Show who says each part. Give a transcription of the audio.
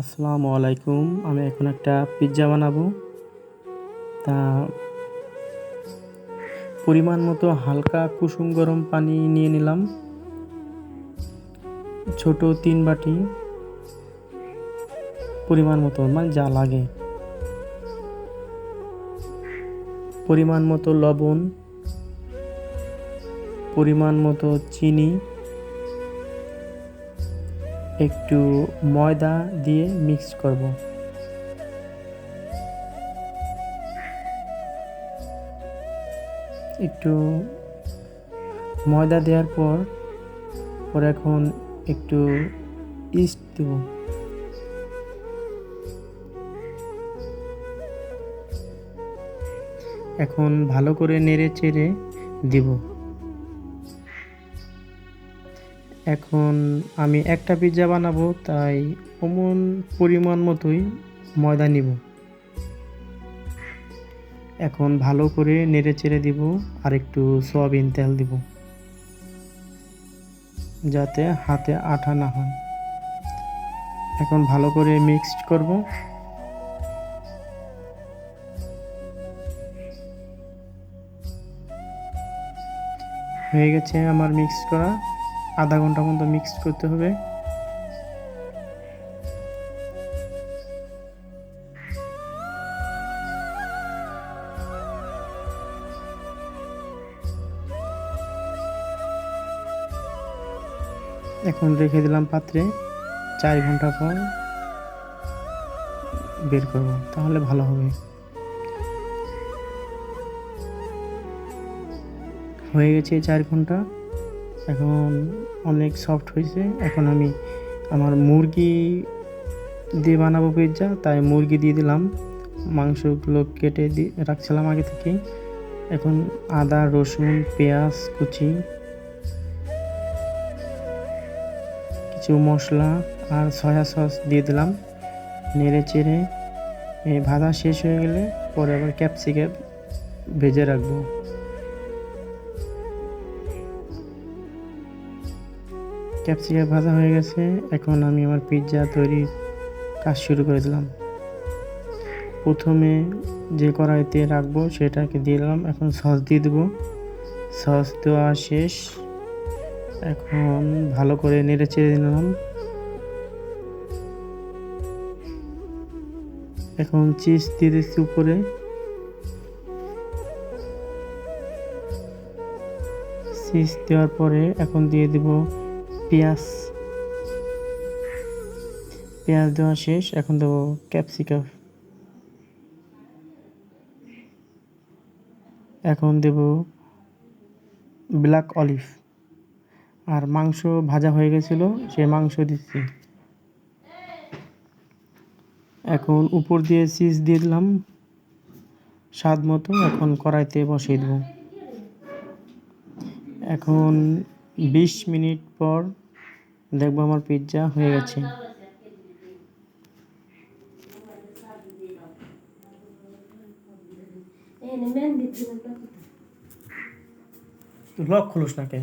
Speaker 1: আসসালামু আলাইকুম। আমি এখন একটা পিৎজা বানাবো। তা পরিমাণ মতো হালকা কুসুম গরম পানি নিয়ে নিলাম। ছোট তিন বাটি পরিমাণ মতো মানে যা লাগে। পরিমাণ মতো লবণ, পরিমাণ মতো চিনি। একটু ময়দা দিয়ে মিক্স করব। একটু ময়দা দেওয়ার পর পর এখন একটু ইস্ট দেব। এখন ভালো করে নেড়ে চেড়ে দিব। এখন আমি একটা পিৎজা বানাবো, তাই অমন পরিমাণ মতোই ময়দা নিব। এখন ভালো করে নেড়ে চেড়ে দিব আর একটু সয়াবিন তেল দিব। যাতে হাতে আঠা না হয়। এখন ভালো করে মিক্সড করব। হয়ে গেছে আমার মিক্স করা। আধা ঘণ্টা মতো মিক্স করতে হবে। এখন রেখে দিলাম পাত্রে। চার ঘণ্টা পর বের করব, তাহলে ভালো হবে। হয়ে গেছে চার ঘণ্টা। এখন অনেক সফট হয়েছে। এখন আমি আমার মুরগি দিয়ে বানাবো পিৎজা, তাই মুরগি দিয়ে দিলাম। মাংসগুলো কেটে দিয়ে রাখছিলাম আগে থেকে। এখন আদা, রসুন, পেঁয়াজ, কুচি, কিছু মশলা আর সয়া সস দিয়ে দিলাম। নেড়ে চেড়ে ভাজা শেষ হয়ে গেলে পরে আবার ক্যাপসিকাম ভেজে রাখব। ক্যাপসিকাম ভাজা হয়ে গেছে। এখন আমি আমার পিৎজা তৈরির কাজ শুরু করে দিলাম। প্রথমে যে কড়াইতে রাখব সেটাকে দিয়ে দিলাম। এখন সস দিয়ে দেবো। সস দেওয়া শেষ। এখন ভালো করে নেড়ে চেড়ে দিলাম এখন চিজ দিয়ে দিচ্ছি উপরে। চিজ দেওয়ার পরে এখন দিয়ে দিব পেঁয়াজ। পেঁয়াজ দেওয়া শেষ, এখন দেবো ক্যাপসিকাম। এখন দেব ব্ল্যাক অলিভ। আর মাংস ভাজা হয়ে গেছিল, সে মাংস দিচ্ছি। এখন উপর দিয়ে চিজ দিয়ে দিলাম। স্বাদ মতো এখন কড়াইতে বসিয়ে দেবো। এখন বিশ মিনিট পর দেখব আমার পিৎজা হয়ে গেছে। লক খুলুস না কে